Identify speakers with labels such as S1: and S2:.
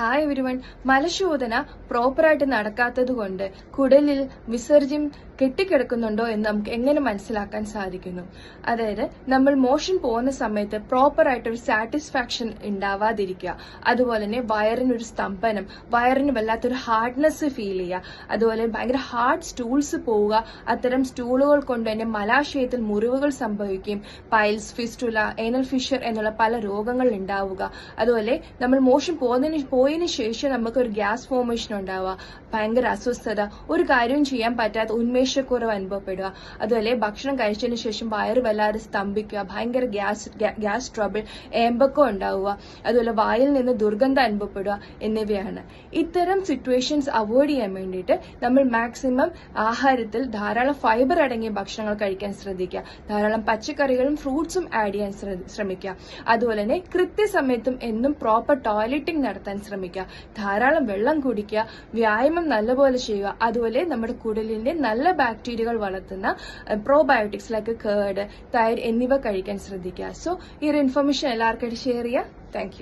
S1: Hi everyone മലശോധന പ്രോപ്പറായിട്ട് നടക്കാത്തത് കൊണ്ട് കുടലിൽ വിസർജ്യം കെട്ടിക്കിടക്കുന്നുണ്ടോ എന്ന് നമുക്ക് എങ്ങനെ മനസ്സിലാക്കാൻ സാധിക്കുന്നു? അതായത് നമ്മൾ മോഷൻ പോകുന്ന സമയത്ത് പ്രോപ്പറായിട്ട് ഒരു സാറ്റിസ്ഫാക്ഷൻ ഉണ്ടാവാതിരിക്കുക. അതുപോലെ തന്നെ വയറിനൊരു സ്തംഭനം വയറിന് വല്ലാത്തൊരു ഹാർഡ്നെസ് ഫീൽ ചെയ്യുക. അതുപോലെ ഭയങ്കര ഹാർഡ് സ്റ്റൂൾസ് പോവുക. അത്തരം സ്റ്റൂളുകൾ കൊണ്ട് തന്നെ മലാശയത്തിൽ മുറിവുകൾ സംഭവിക്കുകയും പൈൽസ് ഫിസ്റ്റുല ഏനൽ ഫിഷർ എന്നുള്ള പല രോഗങ്ങൾ ഉണ്ടാവുക. അതുപോലെ നമ്മൾ മോഷൻ പോകുന്നതിന് പോയതിനു ശേഷം നമുക്ക് ഒരു ഗ്യാസ് ഫോമേഷൻ ഉണ്ടാവുക. ഭയങ്കര അസ്വസ്ഥത. ഒരു കാര്യവും ചെയ്യാൻ പറ്റാത്ത ഉന്മേഷക്കുറവ് അനുഭവപ്പെടുക. അതുപോലെ ഭക്ഷണം കഴിച്ചതിന് ശേഷം വയറ് വല്ലാതെ സ്തംഭിക്കുക. ഭയങ്കര ഗ്യാസ് ഗ്യാസ് ട്രബിൾ ഏമ്പക്കം ഉണ്ടാവുക. അതുപോലെ വായിൽ നിന്ന് ദുർഗന്ധം അനുഭവപ്പെടുക എന്നിവയാണ്. ഇത്തരം സിറ്റുവേഷൻസ് അവോയ്ഡ് ചെയ്യാൻ വേണ്ടിയിട്ട് നമ്മൾ മാക്സിമം ആഹാരത്തിൽ ധാരാളം ഫൈബർ അടങ്ങിയ ഭക്ഷണങ്ങൾ കഴിക്കാൻ ശ്രദ്ധിക്കുക. ധാരാളം പച്ചക്കറികളും ഫ്രൂട്ട്സും ആഡ് ചെയ്യാൻ ശ്രമിക്കുക അതുപോലെ തന്നെ കൃത്യസമയത്തും എന്നും പ്രോപ്പർ ടോയ്ലറ്റിംഗ് നടത്താൻ ശ്രമിക്കുക. ധാരാളം വെള്ളം കുടിക്കുക വ്യായാമം നല്ലപോലെ ചെയ്യുക. അതുപോലെ നമ്മുടെ കുടലിന്റെ നല്ല ബാക്ടീരിയകൾ വളർത്തുന്ന പ്രോബയോട്ടിക്സ് ലൈക്ക് കേർഡ് തൈര് എന്നിവ കഴിക്കാൻ ശ്രദ്ധിക്കുക. സോ ഈ ഒരു ഇൻഫർമേഷൻ എല്ലാവർക്കായിട്ട് ഷെയർ ചെയ്യുക താങ്ക്